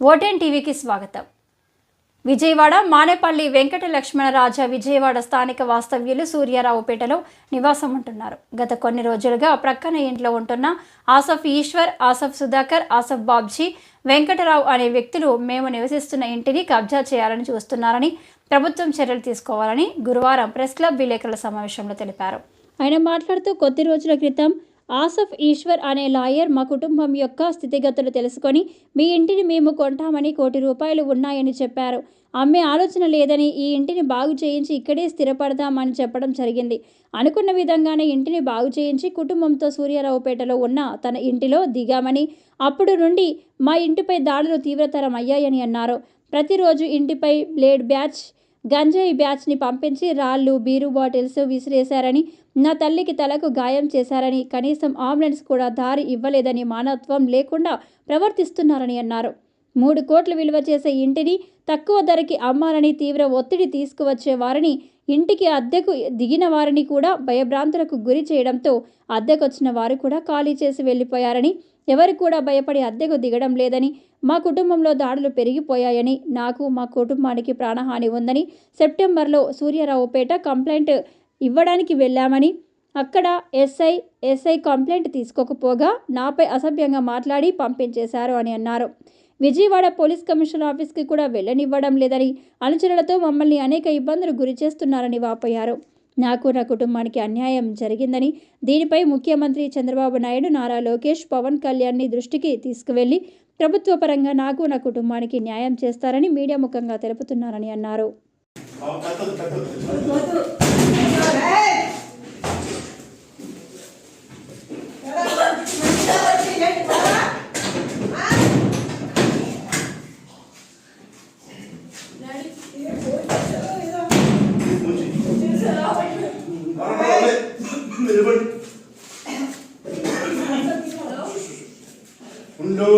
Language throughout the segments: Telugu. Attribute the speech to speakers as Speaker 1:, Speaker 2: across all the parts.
Speaker 1: ఓటెన్ టీవీకి స్వాగతం. విజయవాడ మానేపల్లి వెంకట లక్ష్మణరాజా విజయవాడ స్థానిక వాస్తవ్యులు సూర్యారావుపేటలో నివాసం ఉంటున్నారు గత కొన్ని రోజులుగా ప్రక్కన ఇంట్లో ఉంటున్న ఆసఫ్ ఈశ్వర్ ఆసఫ్ సుధాకర్ ఆసఫ్ బాబ్జీ వెంకటరావు అనే వ్యక్తులు మేము నివసిస్తున్న ఇంటిని కబ్జా చేయాలని చూస్తున్నారని ప్రభుత్వం చర్యలు తీసుకోవాలని గురువారం ప్రెస్ క్లబ్ విలేకరుల సమావేశంలో తెలిపారు. ఆయన మాట్లాడుతూ కొద్ది రోజుల క్రితం ఆసఫ్ ఈశ్వర్ అనే లాయర్ మా కుటుంబం యొక్క స్థితిగతులు తెలుసుకొని మీ ఇంటిని మేము కొంటామని కోటి రూపాయలు ఉన్నాయని చెప్పారు. అమ్మే ఆలోచన లేదని ఈ ఇంటిని బాగు చేయించి ఇక్కడే స్థిరపడదామని చెప్పడం జరిగింది. అనుకున్న విధంగానే ఇంటిని బాగు చేయించి కుటుంబంతో సూర్యారావుపేటలో ఉన్న తన ఇంటిలో దిగామని అప్పుడు నుండి మా ఇంటిపై దాడులు తీవ్రతరం అయ్యాయని అన్నారు. ప్రతిరోజు ఇంటిపై బ్లేడ్ బ్యాచ్ గంజాయి బ్యాచ్ని పంపించి రాళ్ళు బీరు బాటిల్స్ విసిరేశారని నా తల్లికి తలకు గాయం చేశారని కనీసం అంబులెన్స్ కూడా దారి ఇవ్వలేదని మానవత్వం లేకుండా ప్రవర్తిస్తున్నారని అన్నారు. మూడు కోట్లు విలువ చేసే ఇంటిని తక్కువ ధరకి అమ్మాలని తీవ్ర ఒత్తిడి తీసుకువచ్చే వారిని ఇంటికి అద్దెకు దిగిన వారిని కూడా భయభ్రాంతులకు గురి చేయడంతో అద్దెకొచ్చిన వారు కూడా ఖాళీ చేసి వెళ్ళిపోయారని ఎవరు కూడా భయపడి అద్దెకు దిగడం లేదని మా కుటుంబంలో దాడులు పెరిగిపోయాయని నాకు మా కుటుంబానికి ప్రాణహాని ఉందని సెప్టెంబర్లో సూర్యారావుపేట కంప్లైంట్ ఇవ్వడానికి వెళ్ళామని అక్కడ ఎస్ఐ ఎస్ఐ కంప్లైంట్ తీసుకోకపోగా నాపై అసభ్యంగా మాట్లాడి పంపించేశారు అని అన్నారు. విజయవాడ పోలీస్ కమిషనర్ ఆఫీస్కి కూడా వెళ్ళనివ్వడం లేదని అనుచరులతో మమ్మల్ని అనేక ఇబ్బందులు గురి చేస్తున్నారని వాపోయారు. నాకు నా కుటుంబానికి అన్యాయం జరిగిందని దీనిపై ముఖ్యమంత్రి చంద్రబాబు నాయుడు నారా లోకేష్ పవన్ కళ్యాణ్ని దృష్టికి తీసుకువెళ్ళి ప్రభుత్వ పరంగా నాకు నా కుటుంబానికి న్యాయం చేస్తారని మీడియా ముఖంగా తెలుపుతున్నారని అన్నారు
Speaker 2: ఉండు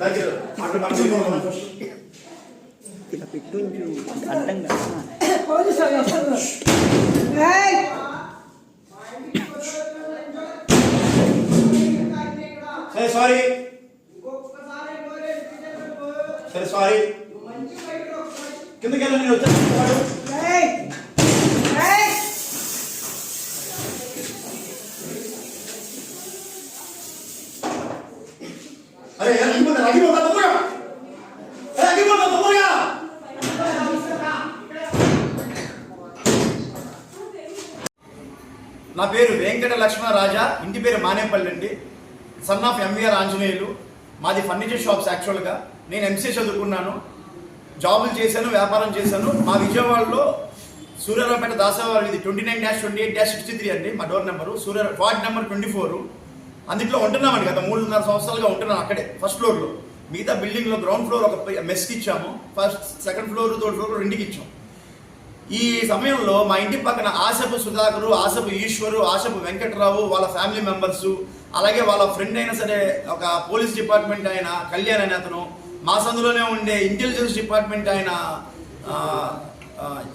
Speaker 2: దగ్గర అక్కడ పక్కన
Speaker 3: ఇలా పెట్టుంచు అడ్డంగా
Speaker 2: సరే సారీ. సరే సారీ. కిందకి వెళ్ళి నేను వచ్చాను నా పేరు వెంకట లక్ష్మణ రాజా ఇంటి పేరు మానేపల్లి అండి. Son of MVR Anjaneyulu. మాది ఫర్నిచర్ షాప్స్ యాక్చువల్గా నేను ఎంసీఏ చదువుకున్నాను. జాబులు చేశాను వ్యాపారం చేశాను. మా విజయవాడలో సూర్యారావుపేట దాసవారి ఇది twenty nine dash twenty eight dash sixty three అండి మా డోర్ నెంబరు సూర్య వార్డ్ నెంబర్ ట్వంటీ ఫోర్ అందులో ఉంటున్నామండి గత మూడున్నర సంవత్సరాలుగా ఉంటున్నాను అక్కడే ఫస్ట్ ఫ్లోర్లో మిగతా బిల్డింగ్లో గ్రౌండ్ ఫ్లోర్ ఒక మెస్కి ఇచ్చాము. First second floor third floor రెండుకి ఇచ్చాము ఈ సమయంలో మా ఇంటి పక్కన ఆశపు సుధాకరు ఆశపు ఈశ్వరు ఆశపు వెంకట్రావు వాళ్ళ ఫ్యామిలీ మెంబర్స్ అలాగే వాళ్ళ ఫ్రెండ్ అయినా సరే ఒక పోలీస్ డిపార్ట్మెంట్ ఆయన కళ్యాణ్ అనే అతను మా సందులోనే ఉండే ఇంటెలిజెన్స్ డిపార్ట్మెంట్ ఆయన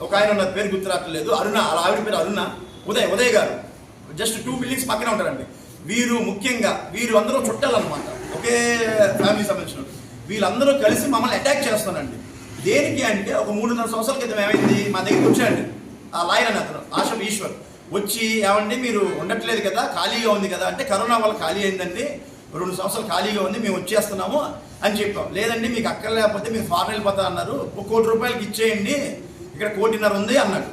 Speaker 2: ఒక ఆయన ఉన్న పేరు గుర్తురాట్లేదు అరుణ అలా ఆవిడ పేరు అరుణ ఉదయ్ ఉదయ్ గారు. జస్ట్ టూ బిల్డింగ్స్ పక్కనే ఉంటారండి. వీరు ముఖ్యంగా వీరు అందరూ చుట్టాలన్నమాట ఒకే ఫ్యామిలీ సంబంధించిన వీళ్ళందరూ కలిసి మమ్మల్ని అటాక్ చేస్తానండి దేనికి అంటే ఒక మూడున్నర సంవత్సరాల క్రితం ఏమైంది? మా దగ్గరికి వచ్చాడు. ఆ లాయర్ అని అతను ఆశప్ ఈశ్వర్. వచ్చి ఏమండి మీరు ఉండట్లేదు కదా ఖాళీగా ఉంది కదా అంటే కరోనా వల్ల ఖాళీ అయిందండి రెండు సంవత్సరాలు ఖాళీగా ఉంది మేము వచ్చేస్తున్నాము అని చెప్పాం. లేదండి మీకు అక్కడ లేకపోతే మీరు ఫారెన్ వెళ్ళిపోతా అన్నారు. ఒక కోటి రూపాయలకి ఇచ్చేయండి ఇక్కడ కోటిన్నర ఉంది అన్నాడు.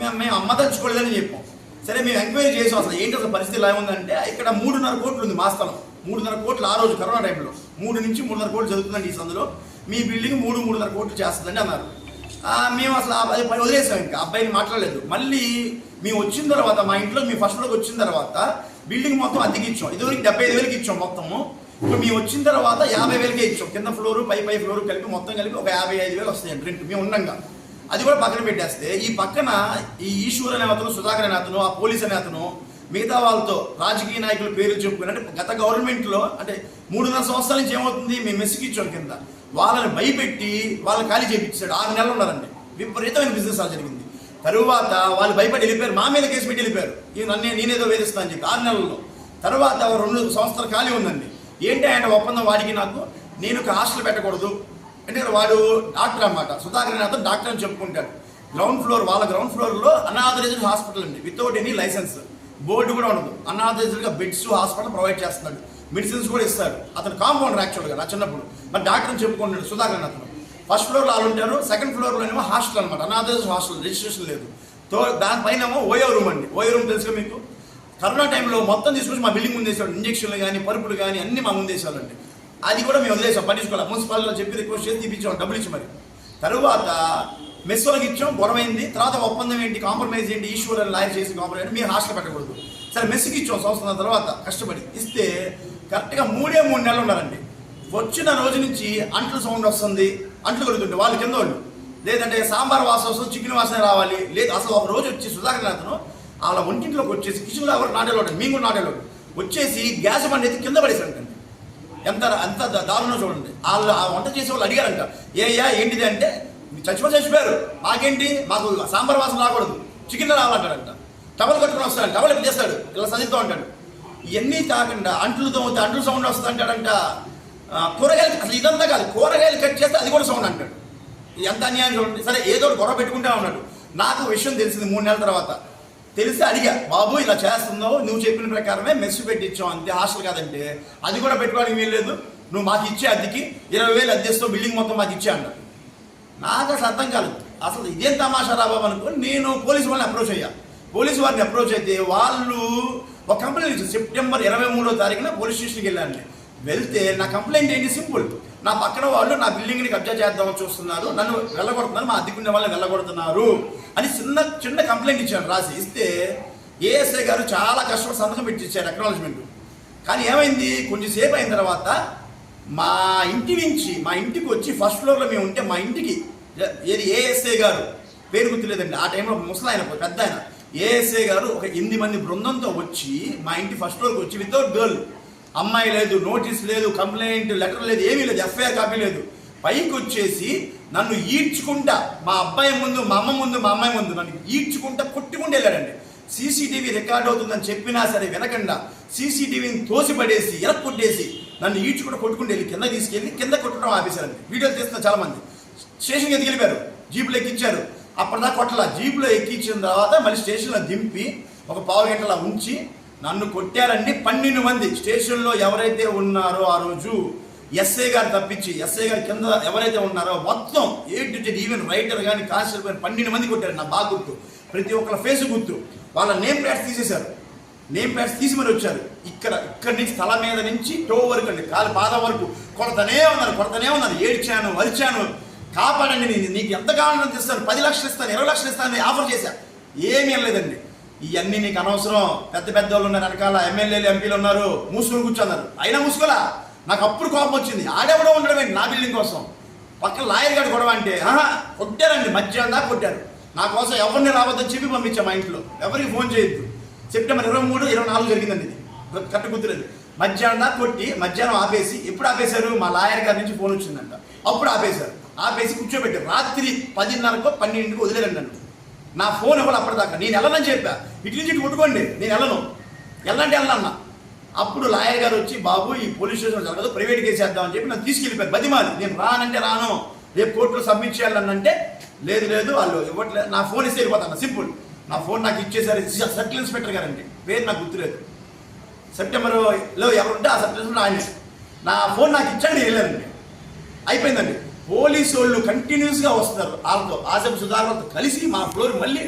Speaker 2: మేము మేము అమ్మదలుచుకోలేదని చెప్పాం. సరే మేము ఎంక్వైరీ చేసాం అసలు. ఏంటి అసలు పరిస్థితి ఎలా ఉందంటే ఇక్కడ మూడున్నర కోట్లు ఉంది మా స్థలం. మూడున్నర కోట్లు ఆ రోజు కరోనా టైంలో. మూడు నుంచి మూడున్నర కోట్లు చదువుతుందండి ఈ సందులో. మీ బిల్డింగ్ మూడు మూడున్నర కోట్లు చేస్తుందని అన్నారు. మేము అసలు ఆ- అది పని వదిలేసాం ఇంకా అబ్బాయిని మాట్లాడలేదు. మళ్ళీ మేము వచ్చిన తర్వాత మా ఇంట్లో మీ ఫస్ట్ ఫ్లోర్కి వచ్చిన తర్వాత బిల్డింగ్ మొత్తం అద్దెకి ఇచ్చాం. ఇదివరకు డెబ్బై ఐదు వేలకి ఇచ్చాం మొత్తము. ఇప్పుడు మేము వచ్చిన తర్వాత యాభై వేలకే ఇచ్చాం. కింద ఫ్లోర్ పై పై ఫ్లోర్ కలిపి మొత్తం కలిపి ఒక యాభై ఐదు వేలు వస్తాయండి రెంట్ మేము ఉండంగా. అది కూడా పక్కన పెట్టేస్తే ఈ పక్కన ఈ ఈశ్వర్ అనే అతను సుధాకర్ అనే అతను ఆ పోలీస్ అనే అతను మిగతా వాళ్ళతో రాజకీయ నాయకుల పేర్లు చెప్పుకుని అంటే గత గవర్నమెంట్లో అంటే మూడున్నర సంవత్సరాల నుంచి ఏమవుతుంది? మేము మెస్సికి ఇచ్చాం కింద. వాళ్ళని భయపెట్టి వాళ్ళని ఖాళీ చేయించాడు ఆరు నెలలు ఉన్నారండి. విపరీతమైన బిజినెస్ అలా జరిగింది. తరువాత వాళ్ళు భయపడి వెళ్ళిపోయారు. మా మీద కేసు పెట్టి వెళ్ళిపోయారు. ఈ నన్నే నేనేదో వేధిస్తా అని చెప్పి ఆరు నెలల్లో. తర్వాత రెండు సంవత్సరాలు ఖాళీ ఉందండి. ఏంటి ఆయన ఒప్పందం వాడికి నాకు? నేను ఒక హాస్టల్ పెట్టకూడదు. ఎందుకంటే వాడు డాక్టర్ అనమాట సుధాకర్ అతను డాక్టర్ అని చెప్పుకుంటాడు. గ్రౌండ్ ఫ్లోర్ వాళ్ళ గ్రౌండ్ ఫ్లోర్లో అనాథరైజ్డ్ హాస్పిటల్ అండి. Without any licence. బోర్డు కూడా ఉండదు. అనాథరైజ్డ్గా బెడ్స్ హాస్పిటల్ ప్రొవైడ్ చేస్తున్నాడు. మెడిసిన్స్ కూడా ఇస్తాడు. అతను కాంపౌండర్ యాక్చువల్గా నా చిన్నప్పుడు. మరి డాక్టర్ చెప్పుకుంటాడు సుధాకర్ అతను. ఫస్ట్ ఫ్లోర్లో వాళ్ళు ఉంటారు సెకండ్ ఫ్లోర్లో ఏమో హాస్టల్ అనమాట అనాథరైజ్డ్ హాస్టల్ రిజిస్ట్రేషన్ లేదు. తో దానిపైన ఏమో ఓయో రూమ్ అండి. ఓయో రూమ్ తెలుసుగా మీకు? కరోనా టైంలో మొత్తం తీసుకొచ్చి మా బిల్డింగ్ ముందేసేవాడు ఇంజక్షన్లు కానీ పరుపులు కానీ అన్ని మా ముందేసేవాళ్ళండి. అది కూడా మేము వదిలేసాం. పట్టించుకోవాలి మున్సిపాలిటీలో చెప్పి రిక్వెస్ట్ చేసి తీపించాం డబ్బులు ఇచ్చి మరి. తరువాత మెస్ వాళ్ళకి ఇచ్చాం గొడవైంది తర్వాత ఒప్పందం ఏంటి కాంప్రమైజ్ ఏంటి ఈశ్వర్ అని లాయర్ చేసి కాంప్రమైజ్ మీరు హాస్టల్ పెట్టకూడదు. సరే మెస్సుకి ఇచ్చాం సంవత్సరం తర్వాత కష్టపడి. ఇస్తే కరెక్ట్గా మూడే మూడు నెలలు ఉన్నారండి. వచ్చిన రోజు నుంచి అంట్లు సౌండ్ వస్తుంది అంట్లు కలుగుతుంటే వాళ్ళు కింద వాళ్ళు. లేదంటే సాంబార్ వాసన వస్తుంది చికెన్ వాసన రావాలి. లేదు అసలు ఒక రోజు వచ్చి సుధాకర్ అతను వాళ్ళ ఒంటింట్లోకి వచ్చేసి కిచెన్లో ఎవరు నాటేలోడు మేము కూడా నాటేలోడు వచ్చేసి గ్యాస్ బండి అయితే కింద పడేసారంటండి ఎంత ఎంత దారుణం చూడండి. వాళ్ళు ఆ వంట చేసే వాళ్ళు అడిగారంట ఏయ్యా ఏంటిది? అంటే చచ్చిపోయి చచ్చిపోయారు. మాకేంటి? మాకు సాంబార్ వాసన రాకూడదు. చికెన్ రావాలంటాడంట. టవల్ కట్టుకుని వస్తాడు టవల్ ఎప్పుడు చేస్తాడు? ఇలా సదితో అంటాడు. ఇవన్నీ కాకుండా అంట్లు తోమితే అంట్లు సౌండ్ వస్తుంది అంటాడంట. కూరగాయలు అసలు ఇదంతా కాదు. కూరగాయలు కట్ చేస్తే అది కూడా సౌండ్ అంటాడు. ఎంత అన్యాయం చూడండి. సరే ఏదో ఒకటి గొడవ పెట్టుకుంటా ఉన్నాడు. నాకు విషయం తెలిసింది మూడు నెలల తర్వాత. తెలిసి అడిగా బాబు ఇలా చేస్తున్నావు. నువ్వు చెప్పిన ప్రకారమే మెస్ పెట్టించావు అంతే. హాస్టల్ కాదంటే. అది కూడా పెట్టుకోవడానికి వీల్లేదు. నువ్వు మాకు ఇచ్చే అద్దెకి ఇరవై వేలు అద్దెస్తావు బిల్డింగ్ మొత్తం మాకు ఇచ్చే అన్నాడు అసలు అర్థం కాలేదు అసలు ఇదేం తమాషా రాబాబు అనుకో నేను పోలీసు వాళ్ళని అప్రోచ్ అయ్యా. పోలీసు వారిని అప్రోచ్ అయితే వాళ్ళు ఒక కంప్లైంట్ ఇచ్చారు. సెప్టెంబర్ ఇరవై మూడో తారీఖున పోలీస్ స్టేషన్కి వెళ్ళాను నేను. వెళ్తే నా కంప్లైంట్ ఏంటి? సింపుల్ నా పక్కన వాళ్ళు నా బిల్డింగ్ని కబ్జా చేద్దామని చూస్తున్నారు. నన్ను వెళ్ళగొడుతున్నారు. మా అద్దెకున్న వాళ్ళని వెళ్ళగొడుతున్నారు అని చిన్న చిన్న కంప్లైంట్ ఇచ్చాను రాసి ఇస్తే ఏఎస్ఐ గారు చాలా కష్టపడి సంతకం పెట్టించారు అక్నాలజ్మెంట్ కానీ ఏమైంది? కొంచెంసేపు అయిన తర్వాత మా ఇంటి నుంచి మా ఇంటికి వచ్చి ఫస్ట్ ఫ్లోర్లో మేము ఉంటే మా ఇంటికి ఏది? ఏఎస్ఏ గారు. పేరు గుర్తులేదండి. ఆ టైంలో ముసలాయన పెద్ద ఆయన ఏఎస్ఏ గారు ఒక ఎనిమిది మంది బృందంతో వచ్చి మా ఇంటి ఫస్ట్ ఫ్లోర్కి వచ్చి వితౌట్ గర్ల్. అమ్మాయి లేదు నోటీస్ లేదు కంప్లైంట్ లెటర్ లేదు ఏమీ లేదు ఎఫ్ఐఆర్ కాపీ లేదు. పైకి వచ్చేసి నన్ను ఈడ్చుకుంటా మా అబ్బాయి ముందు మా అమ్మ ముందు మా అమ్మాయి ముందు నన్ను ఈడ్చుకుంటా కొట్టుకుంటూ వెళ్ళాడండి సీసీటీవీ రికార్డ్ అవుతుందని చెప్పినా సరే వినకుండా సీసీటీవీని తోసిపడేసి ఎరక్కొట్టేసి నన్ను ఈడ్చుకుంటూ కొట్టుకుంటూ వెళ్ళి కింద తీసుకెళ్ళి కింద కొట్టడం ఆపేశారండి. వీడియోలు తీస్తున్న చాలా మంది స్టేషన్కి ఎదిగిలిపారు జీపులు జీపులో ఎక్కించారు. అప్పటిదాకా కొట్టలా. జీపులో ఎక్కించిన తర్వాత మళ్ళీ స్టేషన్లో దింపి ఒక పావు గంటలా ఉంచి నన్ను కొట్టారండి పన్నెండు మంది. స్టేషన్లో ఎవరైతే ఉన్నారో ఆ రోజు ఎస్ఐ గారు తప్పించి ఎస్ఐ గారి కింద ఎవరైతే ఉన్నారో మొత్తం A to Z even writer కానీ కాన్స్టేబుల్ కానీ పన్నెండు మంది కొట్టారు నా బాగా గుర్తు. ప్రతి ఒక్కళ్ళ ఫేస్ గుర్తు. వాళ్ళ నేమ్ ప్లేట్స్ తీసేశారు. నేమ్ ప్లేట్స్ తీసి మరి వచ్చారు. ఇక్కడ ఇక్కడి నుంచి తల మీద నుంచి టో వరకు అండి కాలు పాద వరకు కొడతనే ఉన్నారు కొడతనే ఉన్నారు. ఏడ్చాను వరిచాను కాపాడండి నేను. నీకు ఎంత కావాలని ఇస్తాను పది లక్షలు ఇస్తాను ఇరవై లక్షలు ఇస్తాను అని ఆఫర్ చేశా. ఏమీ లేదండి ఇవన్నీ నీకు అనవసరం. పెద్ద పెద్ద వాళ్ళు ఉన్నారు వెనకాల ఎమ్మెల్యేలు ఎంపీలు ఉన్నారు మూసుకొని కూర్చున్నారు. అయినా మూసుకోలా? నాకు అప్పుడు కోపం వచ్చింది. ఆడెవడో ఉండడమే నా బిల్డింగ్ కోసం. పక్క లాయర్ గారు గొడవ అంటే ఆహా కొట్టారండి. మధ్యాహ్నం దాకా కొట్టారు. నా కోసం ఎవరిని రావద్దని చెప్పి పంపించాం మా ఇంట్లో. ఎవరికి ఫోన్ చేయొద్దు. సెప్టెంబర్ ఇరవై మూడు ఇరవై నాలుగు జరిగిందండి ఇది. కరెక్ట్ గుర్తులేదు. మధ్యాహ్నం దాకా కొట్టి మధ్యాహ్నం ఆపేసి ఎప్పుడు ఆపేశారు? మా లాయర్ గారి నుంచి ఫోన్ వచ్చిందంట. అప్పుడు ఆపేశారు. ఆపేసి కూర్చోబెట్టారు రాత్రి పదిన్నరకో పన్నెండుకో వదిలేరండి నన్ను. నా ఫోన్ ఇవ్వాలి అప్పటిదాకా? నేను వెళ్ళనని చెప్పా. ఇటు నుంచి ఇటు కొట్టుకోండి. నేను వెళ్ళను. వెళ్ళంటే వెళ్ళన్న అప్పుడు లాయర్ గారు వచ్చి బాబు ఈ పోలీస్ స్టేషన్ జరగదు. ప్రైవేట్ కేసు చేద్దామని చెప్పి నన్ను తీసుకెళ్ళిపోయారు. బతిమాలి నేను రానంటే రాను. రేపు కోర్టులో సబ్మిట్ చేయాలన్నంటే లేదు లేదు వాళ్ళు ఇవ్వట్లేదు నా ఫోన్ ఇస్తే వెళ్ళిపోతాను. సింపుల్. నా ఫోన్ నాకు ఇచ్చేసారు సర్కిల్ ఇన్స్పెక్టర్ గారండి. పేరు నాకు గుర్తులేదు. సెప్టెంబర్లో ఎవరుంటే ఆ సర్కిల్ ఇన్స్పెక్టర్ ఆయన. నా ఫోన్ నాకు ఇచ్చాడు వెళ్ళారండి అయిపోయిందండి. పోలీసు వాళ్ళు కంటిన్యూస్గా వస్తున్నారు. వాళ్ళతో ఆసపు సుధాకర్తో కలిసి మా ఫ్లోర్ మళ్ళీ